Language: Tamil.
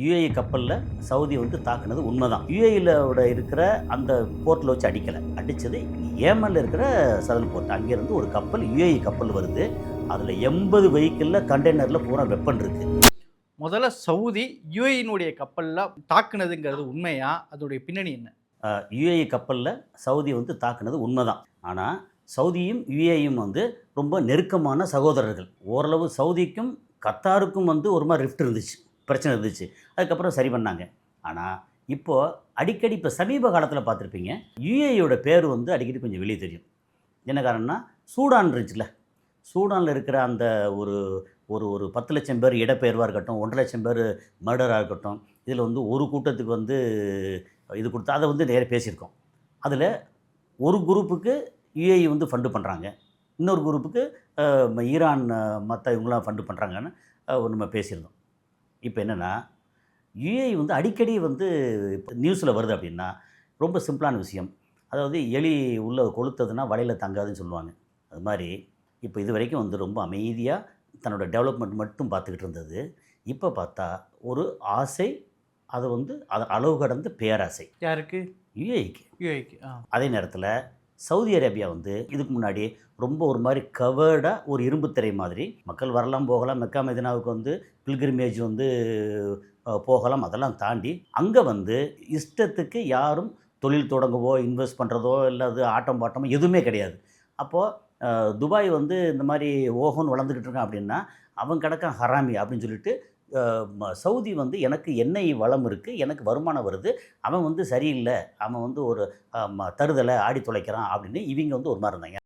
யுஏஇ கப்பலில் சவுதி வந்து தாக்குனது உண்மைதான். யுஏஇல இருக்கிற அந்த போர்ட்டில் வச்சு அடிக்கலை. அடித்தது ஏமனில் இருக்கிற சதன் போர்ட். அங்கேருந்து ஒரு கப்பல் யுஏஇ கப்பல் வருது. அதில் எண்பது வெஹிக்கிளில் கண்டெய்னரில் பூரா வெப்பன் இருக்குது முதல்ல சவுதி யுஏயினுடைய கப்பலில் தாக்குனதுங்கிறது உண்மையா? அதோடைய பின்னணி என்ன? யுஏஇ கப்பலில் சவுதி வந்து தாக்குனது உண்மைதான். ஆனால் சவுதியும் யுஏயும் வந்து ரொம்ப நெருக்கமான சகோதரர்கள். ஓரளவு சவுதிக்கும் கத்தாருக்கும் வந்து ஒரு மாதிரி ரிஃப்ட் இருந்துச்சு. பிரச்சனை இருந்துச்சு. அதுக்கப்புறம் சரி பண்ணாங்க. ஆனால் இப்போது அடிக்கடி இப்போ சமீப காலத்தில் பார்த்துருப்பீங்க யுஏயோட பேர் வந்து அடிக்கடி கொஞ்சம் வெளியே தெரியும். என்ன காரணம்னா சூடான் இருந்துச்சுல சூடானில் இருக்கிற அந்த ஒரு ஒரு ஒரு பத்து லட்சம் பேர் இடப்பெயர்வாக இருக்கட்டும் ஒன்றரை லட்சம் பேர் மர்டராக இருக்கட்டும் இதில் வந்து ஒரு கூட்டத்துக்கு வந்து இது கொடுத்தா அதை வந்து நேராக பேசியிருக்கோம். அதில் ஒரு குரூப்புக்கு யுஏஇ வந்து ஃபண்டு பண்ணுறாங்க இன்னொரு குரூப்புக்கு ஈரான் மற்ற இவங்களாம் ஃபண்டு பண்ணுறாங்கன்னு நம்ம பேசியிருந்தோம். இப்போ என்னென்னா யுஏஇ வந்து அடிக்கடி வந்து நியூஸில் வருது அப்படின்னா ரொம்ப சிம்பிளான விஷயம். அதாவது எலி உள்ளே கொளுத்ததுன்னா வலையில் தங்காதுன்னு சொல்லுவாங்க. அது மாதிரி இப்போ இது வரைக்கும் வந்து ரொம்ப அமைதியாக தன்னோட டெவலப்மெண்ட் மட்டும் பார்த்துக்கிட்டு இருந்தது. இப்போ பார்த்தா ஒரு ஆசை அது வந்து அது அளவு கடந்த பேராசை. யாருக்கு? யுஏக்கு ஆ. அதே நேரத்தில் சவுதி அரேபியா வந்து இதுக்கு முன்னாடி ரொம்ப ஒரு மாதிரி கவர்டாக ஒரு இரும்பு திரை மாதிரி. மக்கள் வரலாம் போகலாம். மெக்கா மெதினாவுக்கு வந்து பில்கிரிமேஜ் வந்து போகலாம். அதெல்லாம் தாண்டி அங்கே வந்து இஷ்டத்துக்கு யாரும் தொழில் தொடங்கவோ இன்வெஸ்ட் பண்ணுறதோ இல்லை அது ஆட்டம் பாட்டமோ எதுவுமே கிடையாது. அப்போது துபாய் வந்து இந்த மாதிரி ஓஹோன்னு வளர்ந்துக்கிட்டு இருக்கான் அப்படின்னா அவன் கிடக்கான் ஹராமி அப்படின்னு சொல்லிட்டு சவுதி வந்து எனக்கு எண்ணெய் வளம் இருக்குது எனக்கு வருமானம் வருது. அவன் வந்து சரியில்லை. அவன் வந்து ஒரு தருதலை ஆடி தொலைக்கிறான் அப்படின்னு இவங்க வந்து ஒரு மாதிரி இருந்தாங்க.